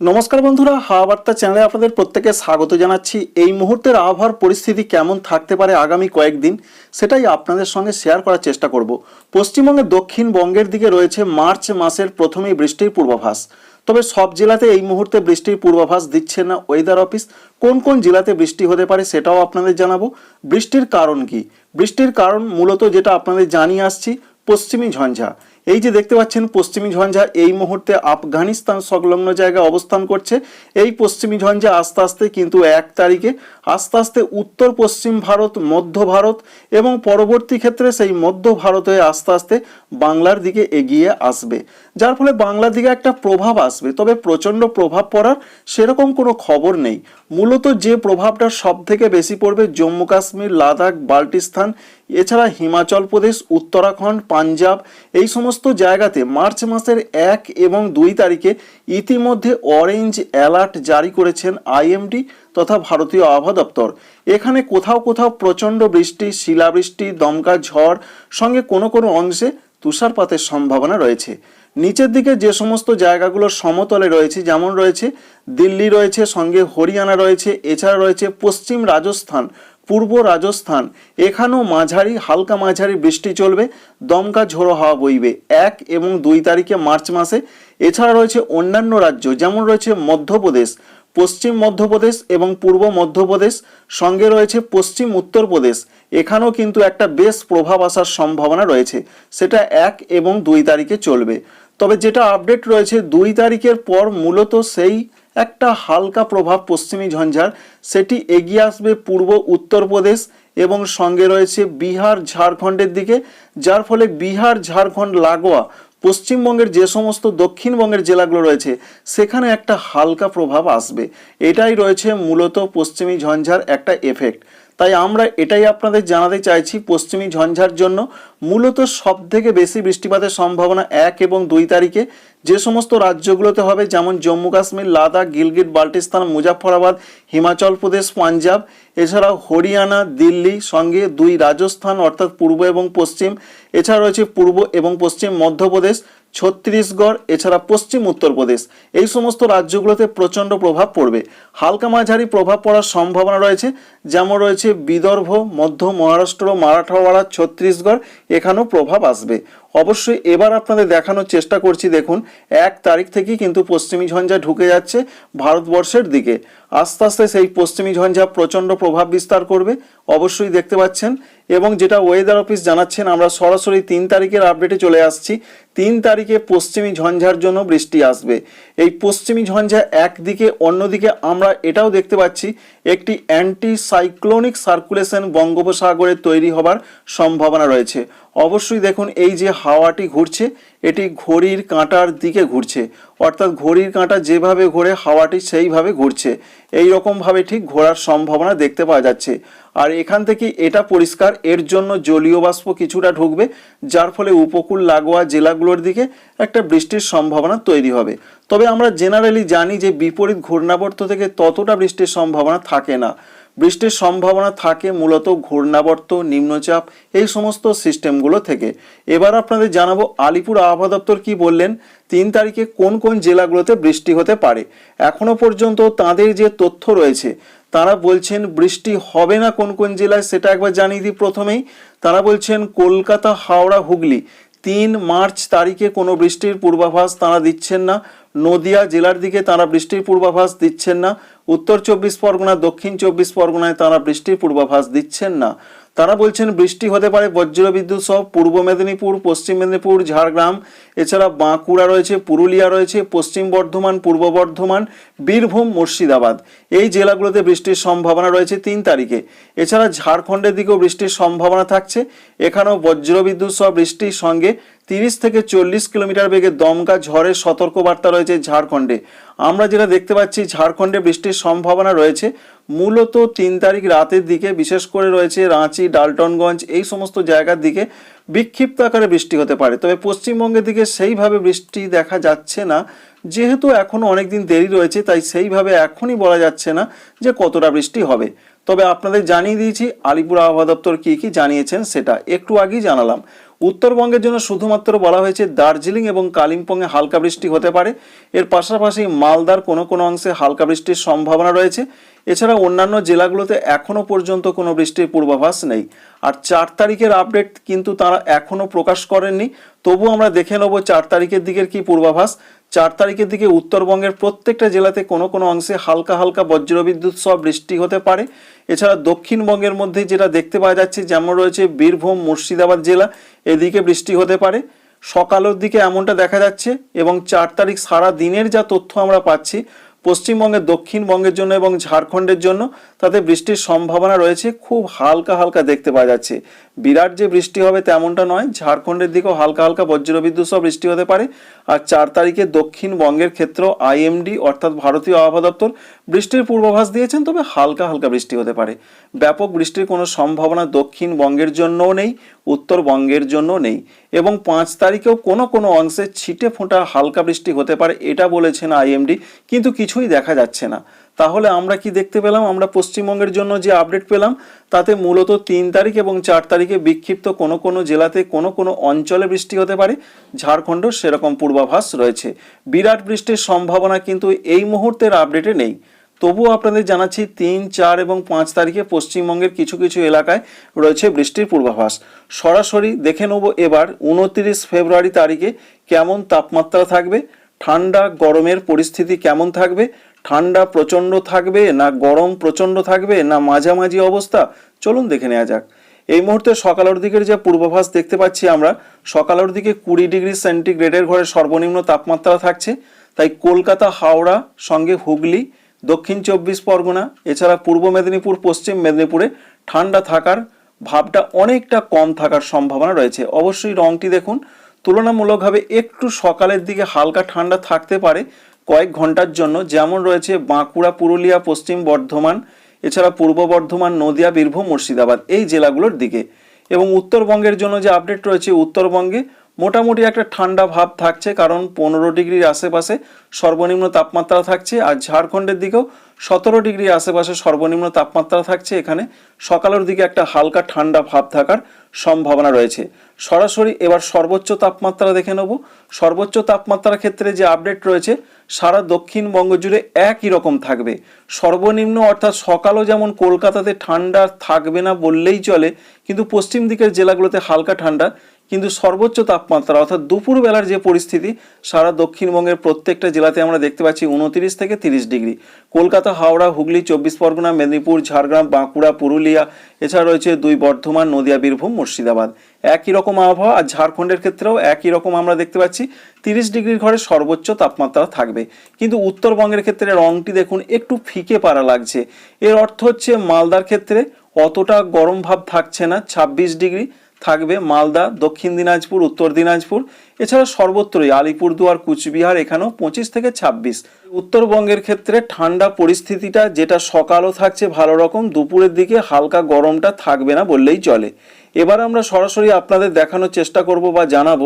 নমস্কার বন্ধুরা, হাওয়া বার্তা চ্যানেলে আপনাদের প্রত্যেকে স্বাগত জানাচ্ছি। এই মুহূর্তের আবহাওয়ার পরিস্থিতি কেমন থাকতে পারে আগামী কয়েকদিন, সেটাই আপনাদের সঙ্গে শেয়ার করার চেষ্টা করব। পশ্চিমবঙ্গের দক্ষিণবঙ্গের দিকে রয়েছে মার্চ মাসের প্রথমেই বৃষ্টির পূর্বাভাস। তবে সব জেলাতে এই মুহূর্তে বৃষ্টির পূর্বাভাস দিচ্ছে না ওয়েদার অফিস কোন কোন জেলাতে বৃষ্টি হতে পারে সেটাও আপনাদের জানাব। বৃষ্টির কারণ কি? বৃষ্টির কারণ মূলত যেটা আপনাদের জানিয়ে আসছি, পশ্চিমী ঝঞ্ঝা। এই যে দেখতে পাচ্ছেন, পশ্চিমী ঝঞ্ঝা এই মুহূর্তে আফগানিস্তান সংলগ্ন জায়গায় অবস্থান করছে। এই পশ্চিমী ঝঞ্ঝা আস্তে আস্তে কিন্তু এক তারিখে, আস্তে আস্তে উত্তর পশ্চিম ভারত, মধ্য ভারত এবং পরবর্তী ক্ষেত্রে সেই মধ্য ভারত হয়ে আস্তে আস্তে বাংলার দিকে এগিয়ে আসবে। যার ফলে বাংলার দিকে একটা প্রভাব আসবে। তবে প্রচণ্ড প্রভাব পড়ার সেরকম কোনো খবর নেই। মূলত যে প্রভাবটা সব থেকে বেশি পড়বে জম্মু কাশ্মীর, লাদাখ, বাল্টিস্তান, এছাড়া হিমাচল প্রদেশ, উত্তরাখণ্ড, পাঞ্জাব, এই সমস্ত জায়গাতে মার্চ মাসের এক এবং দুই তারিখে ইতিমধ্যে অরেঞ্জ অ্যালার্ট জারি করেছেন আইএমডি তথা ভারতীয় আবহাওয়া দপ্তর। এখানে কোথাও কোথাও প্রচণ্ড বৃষ্টি, শিলাবৃষ্টি, দমকা ঝড়, সঙ্গে কোনো কোনো অংশে তুষারপাতের সম্ভাবনা রয়েছে। নিচের দিকে যে সমস্ত জায়গাগুলো সমতলে রয়েছে, যেমন রয়েছে দিল্লি রয়েছে, সঙ্গে হরিয়ানা রয়েছে, এছাড়া রয়েছে পশ্চিম রাজস্থান, পূর্ব রাজস্থান। এখানেও মাঝারি, হালকা মাঝারি বৃষ্টি চলবে, দমকা ঝোড়ো হাওয়া বইবে। এক এবং দুই তারিখে মার্চ মাসে। এছাড়া রয়েছে অন্যান্য রাজ্য, যেমন রয়েছে মধ্যপ্রদেশ, পশ্চিম মধ্যপ্রদেশ এবং পূর্ব মধ্যপ্রদেশ, সঙ্গে রয়েছে পশ্চিম উত্তরপ্রদেশ এখানেও কিন্তু একটা বেশ প্রভাব আসার সম্ভাবনা রয়েছে। সেটা এক এবং দুই তারিখে চলবে। তবে যেটা আপডেট রয়েছে, দুই তারিখের পর মূলত সেই একটা হালকা প্রভাব পশ্চিমী ঝঞ্ঝার। সেটি এগিয়ে আসবে পূর্ব উত্তরপ্রদেশ এবং সঙ্গে রয়েছে বিহার, ঝাড়খণ্ডের দিকে, যার ফলে বিহার, ঝাড়খণ্ড, লাগোয়া, পশ্চিমবঙ্গের যে সমস্ত দক্ষিণবঙ্গের জেলাগুলো রয়েছে, সেখানে একটা হালকা প্রভাব আসবে। এটাই রয়েছে মূলত পশ্চিমী ঝঞ্ঝার একটা এফেক্ট তাই আমরা এটাই আপনাদের জানাতে চাইছি পশ্চিমী ঝঞ্ঝার জন্য। মূলত সব থেকে বেশি বৃষ্টিপাতের সম্ভাবনা এক এবং দুই তারিখে। যে সমস্ত রাজ্যগুলোতে হবে যেমন জম্মু কাশ্মীর, লাদাখ, গিলগিট, বাল্টিস্তান মুজাফরাবাদ হিমাচল প্রদেশ, পাঞ্জাব, এছাড়াও হরিয়ানা, দিল্লি, সঙ্গে দুই রাজস্থান অর্থাৎ পূর্ব এবং পশ্চিম। এছাড়া রয়েছে পূর্ব এবং পশ্চিম মধ্যপ্রদেশ। ছত্তিশগড়, এছাড়া পশ্চিম উত্তরপ্রদেশ এই সমস্ত রাজ্যগুলোতে প্রচণ্ড প্রভাব পড়বে। হালকা মাঝারি প্রভাব পড়ার সম্ভাবনা রয়েছে, যেমন রয়েছে বিদর্ভ, মধ্য মহারাষ্ট্র, মারাঠাওয়াড়া, ছত্তিশগড়। এখানেও প্রভাব আসবে। অবশ্যই এবার আপনাদের দেখানোর চেষ্টা করছি, দেখুন, এক তারিখ থেকেই কিন্তু পশ্চিমী ঝঞ্ঝা ঢুকে যাচ্ছে ভারতবর্ষের দিকে। আস্তে আস্তে সেই পশ্চিমী ঝঞ্ঝা প্রচণ্ড প্রভাব বিস্তার করবে, অবশ্যই দেখতে পাচ্ছেন। এবং যেটা ওয়েদার অফিস জানাচ্ছেন, আমরা সরাসরি তিন তারিখের আপডেটে চলে আসছি। তিন তারিখে পশ্চিমী ঝঞ্ঝার জন্য বৃষ্টি আসবে। এই পশ্চিমী ঝঞ্ঝা একদিকে, অন্যদিকে আমরা এটাও দেখতে পাচ্ছি, একটি অ্যান্টি সাইক্লোনিক সার্কুলেশন বঙ্গোপসাগরে তৈরি হবার সম্ভাবনা রয়েছে। অবশ্যই দেখুন এই যে হাওয়াটি ঘুরছে, এটি ঘড়ির কাঁটার দিকে ঘুরছে। অর্থাৎ ঘড়ির কাঁটা যেভাবে ঘোরে, হাওয়াটি সেইভাবে ঘুরছে। এই রকমভাবে ঠিক ঘোরার সম্ভাবনা দেখতে পাওয়া যাচ্ছে। আর এখান থেকে এটা পরিষ্কার, এর জন্য জলীয় বাষ্প কিছুটা ঢুকবে, যার ফলে উপকূল লাগোয়া জেলাগুলোর দিকে একটা বৃষ্টির সম্ভাবনা তৈরি হবে। তবে আমরা জেনারেলি জানি যে বিপরীত ঘূর্ণাবর্ত থেকে ততটা বৃষ্টির সম্ভাবনা থাকে না। বৃষ্টির সম্ভাবনা থাকে মূলত ঘূর্ণাবর্ত, নিম্নচাপ, এই সমস্ত সিস্টেমগুলো থেকে। এবার আপনাদের জানাব আলিপুর আবহাওয়া দপ্তর কি বললেন, তিন তারিখে কোন কোন জেলাগুলোতে বৃষ্টি হতে পারে। এখনও পর্যন্ত তাদের যে তথ্য রয়েছে, তারা বলছেন বৃষ্টি হবে না কোন কোন জেলায় সেটা একবার জানিয়ে দিই প্রথমেই। তারা বলছেন কলকাতা, হাওড়া, হুগলি, তিন মার্চ তারিখে কোনো বৃষ্টির পূর্বাভাস তারা দিচ্ছেন না। নদিয়া জেলার দিকে তারা বৃষ্টির পূর্বাভাস দিচ্ছেন না। উত্তর চব্বিশ পরগনা, দক্ষিণ চব্বিশ পরগনায় তারা বৃষ্টির পূর্বাভাস দিচ্ছেন না। তারা বলছেন বৃষ্টি হতে পারে বজ্রবিদ্যুৎ সহ পূর্ব মেদিনীপুর, পশ্চিম মেদিনীপুর, ঝাড়গ্রাম। এছাড়া বাঁকুড়া রয়েছে, পুরুলিয়া রয়েছে, পশ্চিম বর্ধমান, পূর্ব বর্ধমান, বীরভূম, মুর্শিদাবাদ। এই জেলাগুলোতে বৃষ্টির সম্ভাবনা রয়েছে তিন তারিখে। এছাড়া ঝাড়খণ্ডের দিকেও বৃষ্টির সম্ভাবনা থাকছে। এখানেও বজ্রবিদ্যুৎ সহ বৃষ্টির সঙ্গে তিরিশ থেকে চল্লিশ কিলোমিটার বেগে দমকা ঝড়ের সতর্কবার্তা রয়েছে ঝাড়খণ্ডে। আমরা যেটা দেখতে পাচ্ছি, ঝাড়খণ্ডে বৃষ্টির সম্ভাবনা রয়েছে। মূলত তিন তারিখ রাতের দিকে, বিশেষ করে রয়েছে রাঁচি, ডালটনগঞ্জ, এই সমস্ত জায়গার দিকে বিক্ষিপ্ত আকারে বৃষ্টি হতে পারে। তবে পশ্চিমবঙ্গের দিকে সেইভাবে বৃষ্টি দেখা যাচ্ছে না। যেহেতু এখনও অনেক দিন দেরি রয়েছে, তাই সেইভাবে এখনই বলা যাচ্ছে না যে কতটা বৃষ্টি হবে। তবে আপনাদের জানিয়ে দিয়েছি, আলিপুর আবহাওয়া দপ্তর কী কী জানিয়েছেন সেটা একটু আগেই জানালাম। উত্তরবঙ্গের জন্য শুধুমাত্র বলা হয়েছে দার্জিলিং এবং কালিম্পংয়ে হালকা বৃষ্টি হতে পারে। এর পাশাপাশি মালদার কোনো কোনো অংশে হালকা বৃষ্টির সম্ভাবনা রয়েছে। এছাড়া অন্যান্য জেলাগুলোতে এখনও পর্যন্ত কোনো বৃষ্টির পূর্বাভাস নেই। আর চার তারিখের আপডেট কিন্তু তারা এখনও প্রকাশ করেননি। তবু আমরা দেখে নেব চার তারিখের দিকের কি পূর্বাভাস। চার তারিখের দিকে উত্তরবঙ্গের প্রত্যেকটা জেলাতে কোনো কোনো অংশে হালকা হালকা বজ্রবিদ্যুৎ সহ বৃষ্টি হতে পারে। এছাড়া দক্ষিণবঙ্গের মধ্যে যেটা দেখতে পাওয়া যাচ্ছে, যেমন রয়েছে বীরভূম, মুর্শিদাবাদ জেলা, এদিকে বৃষ্টি হতে পারে। সকালের দিকে এমনটা দেখা যাচ্ছে এবং চার তারিখ সারা দিনের যা তথ্য আমরা পাচ্ছি পশ্চিমবঙ্গের, দক্ষিণবঙ্গের জন্য এবং ঝাড়খণ্ডের জন্য তাতে বৃষ্টির সম্ভাবনা রয়েছে। খুব হালকা হালকা দেখতে পাওয়া যাচ্ছে। বিরাট যে বৃষ্টি হবে তেমনটা নয়, ঝাড়খণ্ডের দিকেও হালকা হালকা বজ্রবিদ্যুৎ সহ বৃষ্টি হতে পারে। আর চার তারিখে দক্ষিণবঙ্গের ক্ষেত্রেও আইএমডি অর্থাৎ ভারতীয় আবহাওয়া দপ্তর, বৃষ্টির পূর্বাভাস দিয়েছেন, তবে হালকা হালকা বৃষ্টি হতে পারে। ব্যাপক বৃষ্টির কোনো সম্ভাবনা দক্ষিণবঙ্গের জন্যও নেই, উত্তরবঙ্গের জন্য নেই। এবং পাঁচ তারিখেও কোনো কোনো অংশে ছিটে ফোঁটা হালকা বৃষ্টি হতে পারে, এটা বলেছেন আইএমডি, কিন্তু কিছুই দেখা যাচ্ছে না। তাহলে আমরা কি দেখতে পেলাম? আমরা পশ্চিমবঙ্গের জন্য যে আপডেট পেলাম, তাতে মূলত তিন তারিখ এবং চার তারিখে বিক্ষিপ্ত কোনো কোনো জেলাতে কোনো কোনো অঞ্চলে বৃষ্টি হতে পারে ঝাড়খণ্ডেও সেরকম পূর্বাভাস রয়েছে। বিরাট বৃষ্টির সম্ভাবনা কিন্তু এই মুহূর্তের আপডেটে নেই। তবুও আপনাদের জানাচ্ছি তিন, চার এবং পাঁচ তারিখে পশ্চিমবঙ্গের কিছু কিছু এলাকায় রয়েছে বৃষ্টির পূর্বাভাস। সরাসরি দেখে নেব এবার উনত্রিশ ফেব্রুয়ারি তারিখে কেমন তাপমাত্রা থাকবে, ঠান্ডা, গরমের পরিস্থিতি কেমন থাকবে, ঠান্ডা প্রচণ্ড থাকবে না গরম প্রচণ্ড থাকবে না মাঝামাঝি অবস্থা? চলুন দেখে নেওয়া যাক। এই মুহূর্তে সকালের দিকের যে পূর্বাভাস দেখতে পাচ্ছি আমরা, সকালের দিকে কুড়ি ডিগ্রি সেন্টিগ্রেডের ঘরে সর্বনিম্ন তাপমাত্রা থাকছে। তাই কলকাতা, হাওড়া, সঙ্গে হুগলি দক্ষিণ চব্বিশ পরগনা, এছাড়া পূর্ব মেদিনীপুর, পশ্চিম মেদিনীপুরে ঠান্ডা থাকার ভাবটা অনেকটা কম থাকার সম্ভাবনা রয়েছে। অবশ্যই রংটি দেখুন, তুলনামূলকভাবে একটু সকালের দিকে হালকা ঠান্ডা থাকতে পারে কয়েক ঘণ্টার জন্য, যেমন রয়েছে বাঁকুড়া, পুরুলিয়া, পশ্চিম বর্ধমান, এছাড়া পূর্ব বর্ধমান, নদিয়া, বীরভূম, মুর্শিদাবাদ, এই জেলাগুলোর দিকে। এবং উত্তরবঙ্গের জন্য যে আপডেট রয়েছে, উত্তরবঙ্গে মোটামুটি একটা ঠান্ডা ভাব থাকছে, কারণ পনেরো ডিগ্রির আশেপাশে সর্বনিম্ন তাপমাত্রা থাকছে, আর ঝাড়খণ্ডের দিকেও সতেরো ডিগ্রি আশেপাশে সর্বনিম্ন তাপমাত্রা থাকছে। এখানে সকালের দিকে একটা হালকা ঠান্ডা ভাব থাকার সম্ভাবনা রয়েছে। সরাসরি এবার সর্বোচ্চ তাপমাত্রা দেখে নেব। সর্বোচ্চ তাপমাত্রার ক্ষেত্রে যে আপডেট রয়েছে, সারা দক্ষিণবঙ্গ জুড়ে একই রকম থাকবে। সর্বনিম্ন অর্থাৎ সকালও যেমন কলকাতাতে ঠান্ডা থাকবে না বললেই চলে, কিন্তু পশ্চিম দিকের জেলাগুলোতে হালকা ঠান্ডা কিন্তু সর্বোচ্চ তাপমাত্রা, অর্থাৎ দুপুরবেলার যে পরিস্থিতি, সারা দক্ষিণবঙ্গের প্রত্যেকটা জেলাতে আমরা দেখতে পাচ্ছি উনতিরিশ থেকে তিরিশ ডিগ্রি। কলকাতা, হাওড়া, হুগলি, চব্বিশ পরগনা, মেদিনীপুর, ঝাড়গ্রাম, বাঁকুড়া, পুরুলিয়া, এছাড়া রয়েছে দুই বর্ধমান, নদিয়া, বীরভূম, মুর্শিদাবাদ। একই রকম আবহাওয়া আর ঝাড়খণ্ডের ক্ষেত্রেও একই রকম আমরা দেখতে পাচ্ছি, তিরিশ ডিগ্রির ঘরে সর্বোচ্চ তাপমাত্রা থাকবে। কিন্তু উত্তরবঙ্গের ক্ষেত্রে রংটি দেখুন একটু ফিকে পারা লাগছে। এর অর্থ হচ্ছে মালদার ক্ষেত্রে অতটা গরম ভাব থাকছে না, ছাব্বিশ ডিগ্রি। থাকবে মালদা, দক্ষিণ দিনাজপুর, উত্তর দিনাজপুর। এছাড়া সর্বত্রই আলিপুরদুয়ার, কুচবিহার, এখানেও পঁচিশ থেকে ছাব্বিশ। উত্তরবঙ্গের ক্ষেত্রে ঠান্ডা পরিস্থিতিটা যেটা সকালও থাকছে ভালো রকম, দুপুরের দিকে হালকা গরমটা থাকবে না বললেই চলে। এবার আমরা সরাসরি আপনাদের দেখানোর চেষ্টা করব বা জানাব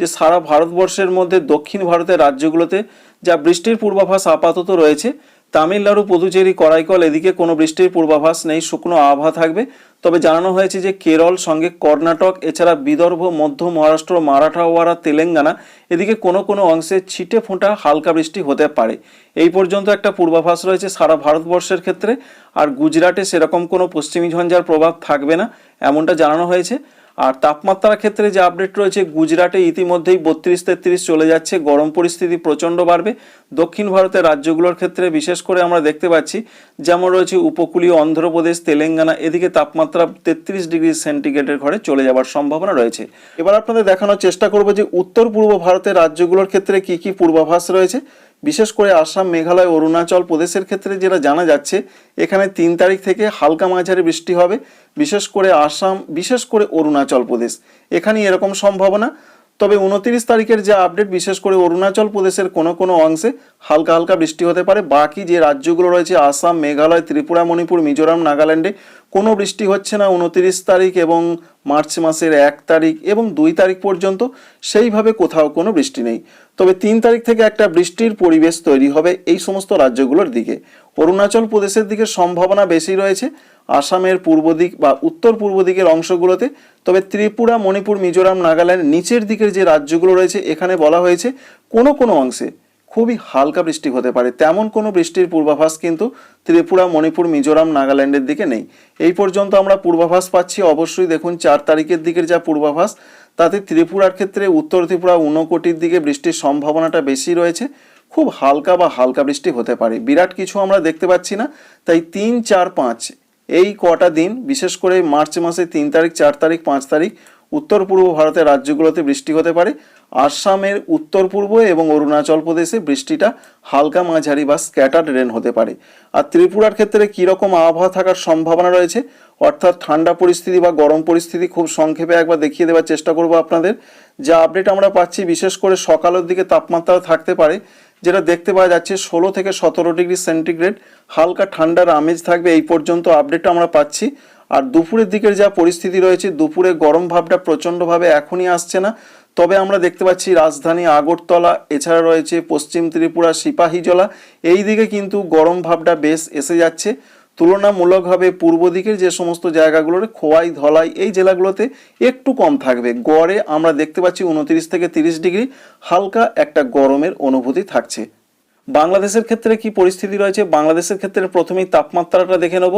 যে সারা ভারতবর্ষের মধ্যে দক্ষিণ ভারতের রাজ্যগুলোতে যা বৃষ্টির পূর্বাভাস আপাতত রয়েছে তামিলনাড়ু, পুদুচেরি করাইকল এদিকে কোনো বৃষ্টির পূর্বাভাস নেই, শুকনো আবহাওয়া থাকবে। তবে জানানো হয়েছে যে কেরল, সঙ্গে কর্ণাটক, এছাড়া বিদর্ভ, মধ্য মহারাষ্ট্র মারাঠাওয়াড়া তেলেঙ্গানা এদিকে কোনো কোনো অংশে ছিটে ফোঁটা হালকা বৃষ্টি হতে পারে। এই পর্যন্ত একটা পূর্বাভাস রয়েছে সারা ভারতবর্ষের ক্ষেত্রে। আর গুজরাটে সেরকম কোনো পশ্চিমী ঝঞ্ঝার প্রভাব থাকবে না, এমনটা জানানো হয়েছে। আর তাপমাত্রার ক্ষেত্রে যে আপডেট রয়েছে, গুজরাটে ইতিমধ্যেই বত্রিশ তেত্রিশ চলে যাচ্ছে। গরম পরিস্থিতি প্রচণ্ড বাড়বে। দক্ষিণ ভারতের রাজ্যগুলোর ক্ষেত্রে বিশেষ করে আমরা দেখতে পাচ্ছি, যেমন রয়েছে উপকূলীয় অন্ধ্রপ্রদেশ, তেলেঙ্গানা, এদিকে তাপমাত্রা তেত্রিশ ডিগ্রি সেন্টিগ্রেডের ঘরে চলে যাওয়ার সম্ভাবনা রয়েছে। এবার আপনাদের দেখানোর চেষ্টা করব যে উত্তর পূর্ব ভারতের রাজ্যগুলোর ক্ষেত্রে কি কি পূর্বাভাস রয়েছে। বিশেষ করে আসাম, মেঘালয়, অরুণাচল প্রদেশের ক্ষেত্রে যেটা জানা যাচ্ছে, এখানে তিন তারিখ থেকে হালকা মাঝারি বৃষ্টি হবে। বিশেষ করে আসাম, বিশেষ করে অরুণাচল প্রদেশ। এখানে এরকম সম্ভাবনা। তবে উনতিরিশ তারিখের যে আপডেট, বিশেষ করে অরুণাচল প্রদেশের কোনো কোনো অংশে হালকা হালকা বৃষ্টি হতে পারে। বাকি যে রাজ্যগুলো রয়েছে, আসাম, মেঘালয়, ত্রিপুরা, মণিপুর, মিজোরাম, নাগাল্যান্ডে কোনো বৃষ্টি হচ্ছে না উনতিরিশ তারিখ এবং মার্চ মাসের এক তারিখ এবং দুই তারিখ পর্যন্ত। সেইভাবে কোথাও কোনো বৃষ্টি নেই। তবে তিন তারিখ থেকে একটা বৃষ্টির পরিবেশ তৈরি হবে এই সমস্ত রাজ্যগুলোর দিকে। অরুণাচল প্রদেশের দিকে সম্ভাবনা বেশি রয়েছে। আসামের পূর্ব দিক বা উত্তর পূর্ব দিকের অংশগুলোতে। তবে ত্রিপুরা, মণিপুর, মিজোরাম, নাগাল্যান্ড নিচের দিকের যে রাজ্যগুলো রয়েছে, এখানে বলা হয়েছে কোনো কোনো অংশে খুবই হালকা বৃষ্টি হতে পারে। তেমন কোনো বৃষ্টির পূর্বাভাস কিন্তু ত্রিপুরা, মণিপুর, মিজোরাম, নাগাল্যান্ডের দিকে নেই। এই পর্যন্ত আমরা পূর্বাভাস পাচ্ছি। অবশ্যই দেখুন, চার তারিখের দিকের যা পূর্বাভাস, তাতে ত্রিপুরার ক্ষেত্রে উত্তর ত্রিপুরা, ঊনকোটির দিকে বৃষ্টির সম্ভাবনাটা বেশি রয়েছে। খুব হালকা বা হালকা বৃষ্টি হতে পারে। বিরাট কিছু আমরা দেখতে পাচ্ছি না। তাই তিন, চার, পাঁচ এই কটা দিন, বিশেষ করে মার্চ মাসে তিন তারিখ, চার তারিখ, পাঁচ তারিখ উত্তর পূর্ব ভারতের রাজ্যগুলোতে বৃষ্টি হতে পারে। আসামের উত্তর পূর্ব এবং অরুণাচল প্রদেশে বৃষ্টিটা হালকা মাঝারি বা স্ক্যাটার্ড রেন হতে পারে। আর ত্রিপুরার ক্ষেত্রে কীরকম আবহাওয়া থাকার সম্ভাবনা রয়েছে? অর্থাৎ ঠান্ডা পরিস্থিতি বা গরম পরিস্থিতি খুব সংক্ষেপে একবার দেখিয়ে দেওয়ার চেষ্টা করব আপনাদের। যা আপডেট আমরা পাচ্ছি, বিশেষ করে সকালের দিকে তাপমাত্রা থাকতে পারে, যেটা দেখতে পাওয়া যাচ্ছে ষোলো থেকে সতেরো ডিগ্রি সেন্টিগ্রেড। হালকা ঠান্ডার আমেজ থাকবে, এই পর্যন্ত আপডেটটা আমরা পাচ্ছি। আর দুপুরের দিকের যা পরিস্থিতি রয়েছে, দুপুরে গরম ভাবটা প্রচণ্ডভাবে এখনই আসছে না। তবে আমরা দেখতে পাচ্ছি রাজধানী আগরতলা, এছাড়া রয়েছে পশ্চিম ত্রিপুরা সিপাহীজলা এই দিকে কিন্তু গরম ভাবটা বেশ এসে যাচ্ছে। তুলনামূলকভাবে পূর্ব দিকের যে সমস্ত জায়গাগুলোর খোয়াই, ধলাই এই জেলাগুলোতে একটু কম থাকবে। গড়ে আমরা দেখতে পাচ্ছি উনত্রিশ থেকে তিরিশ ডিগ্রি। হালকা একটা গরমের অনুভূতি থাকছে। বাংলাদেশের ক্ষেত্রে কি পরিস্থিতি রয়েছে? বাংলাদেশের ক্ষেত্রে প্রথমেই তাপমাত্রাটা দেখে নেব।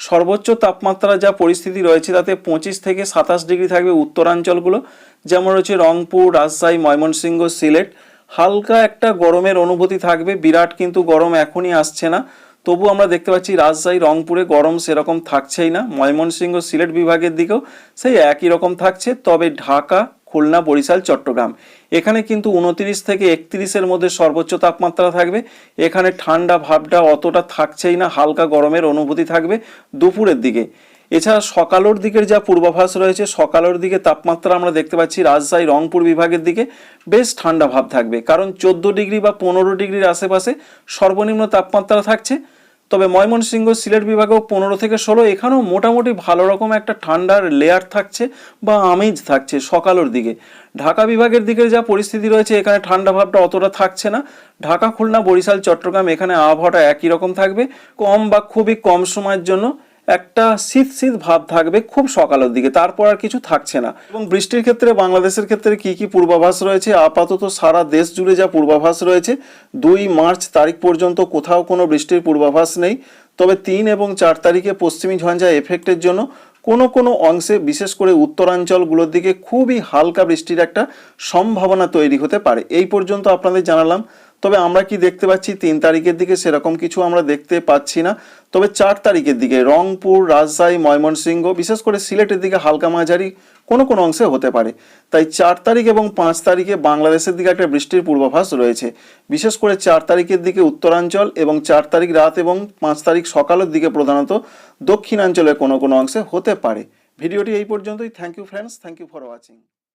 সর্বোচ্চ তাপমাত্রা যা পরিস্থিতি রয়েছে, তাতে পঁচিশ থেকে সাতাশ ডিগ্রি থাকবে উত্তরাঞ্চলগুলো। যেমন রয়েছে রংপুর, রাজশাহী, ময়মনসিংহ, সিলেট। হালকা একটা গরমের অনুভূতি থাকবে। বিরাট কিন্তু গরম এখনই আসছে না। তবু আমরা দেখতে পাচ্ছি রাজশাহী, রংপুরে গরম সেরকম থাকছেই না। ময়মনসিংহ, সিলেট বিভাগের দিকেও সেই একই রকম থাকছে। তবে ঢাকা খুলনা, বরিশাল, চট্টগ্রাম। এখানে কিন্তু উনত্রিশ থেকে একত্রিশের মধ্যে সর্বোচ্চ তাপমাত্রা থাকবে। এখানে ঠান্ডা ভাবটা অতটা থাকছেই না, হালকা গরমের অনুভূতি থাকবে দুপুরের দিকে। এছাড়া সকালের দিকের যা পূর্বাভাস রয়েছে, সকালের দিকে তাপমাত্রা আমরা দেখতে পাচ্ছি রাজশাহী, রংপুর বিভাগের দিকে বেশ ঠান্ডা ভাব থাকবে। কারণ চোদ্দ ডিগ্রি বা পনেরো ডিগ্রির আশেপাশে সর্বনিম্ন তাপমাত্রা থাকছে। তবে ময়মনসিংহ সিলেট বিভাগেও পনেরো থেকে ষোলো, এখানেও মোটামুটি ভালো রকম একটা ঠান্ডার লেয়ার থাকছে বা আমেজ থাকছে সকালের দিকে। ঢাকা বিভাগের দিকে যা পরিস্থিতি রয়েছে, এখানে ঠান্ডা ভাবটা অতটা থাকছে না। ঢাকা, খুলনা, বরিশাল, চট্টগ্রাম, এখানে আবহাওয়াটা একই রকম থাকবে, কম বা খুবই কম সময়ের জন্য। একটা শীত শীত ভাব থাকবে খুব সকালের দিকে, তারপর আর কিছু থাকছে না। এবং বৃষ্টির ক্ষেত্রে, বাংলাদেশের ক্ষেত্রে কি কি পূর্বাভাস রয়েছে? আপাতত সারা দেশ জুড়ে যা পূর্বাভাস রয়েছে, দুই মার্চ তারিখ পর্যন্ত কোথাও কোনো বৃষ্টির পূর্বাভাস নেই। তবে তিন এবং চার তারিখে পশ্চিমী ঝঞ্ঝা এফেক্টের জন্য কোনো কোনো অংশে, বিশেষ করে উত্তরাঞ্চলগুলোর দিকে খুবই হালকা বৃষ্টির একটা সম্ভাবনা তৈরি হতে পারে। এই পর্যন্ত আপনাদের জানালাম। তবে আমরা কি দেখতে পাচ্ছি? তিন তারিখের দিকে সেরকম কিছু আমরা দেখতে পাচ্ছি না। তবে চার তারিখের দিকে রংপুর, রাজশাহী, ময়মনসিংহ, বিশেষ করে সিলেটের দিকে হালকা মাঝারি কোনো কোনো অংশে হতে পারে। তাই চার তারিখ এবং পাঁচ তারিখে বাংলাদেশের দিকে একটা বৃষ্টির পূর্বাভাস রয়েছে। বিশেষ করে চার তারিখের দিকে উত্তরাঞ্চল এবং চার তারিখ রাত এবং পাঁচ তারিখ সকালের দিকে প্রধানত দক্ষিণাঞ্চলের কোনো কোনো অংশে হতে পারে। ভিডিওটি এই পর্যন্তই। Thank you friends thank you for watching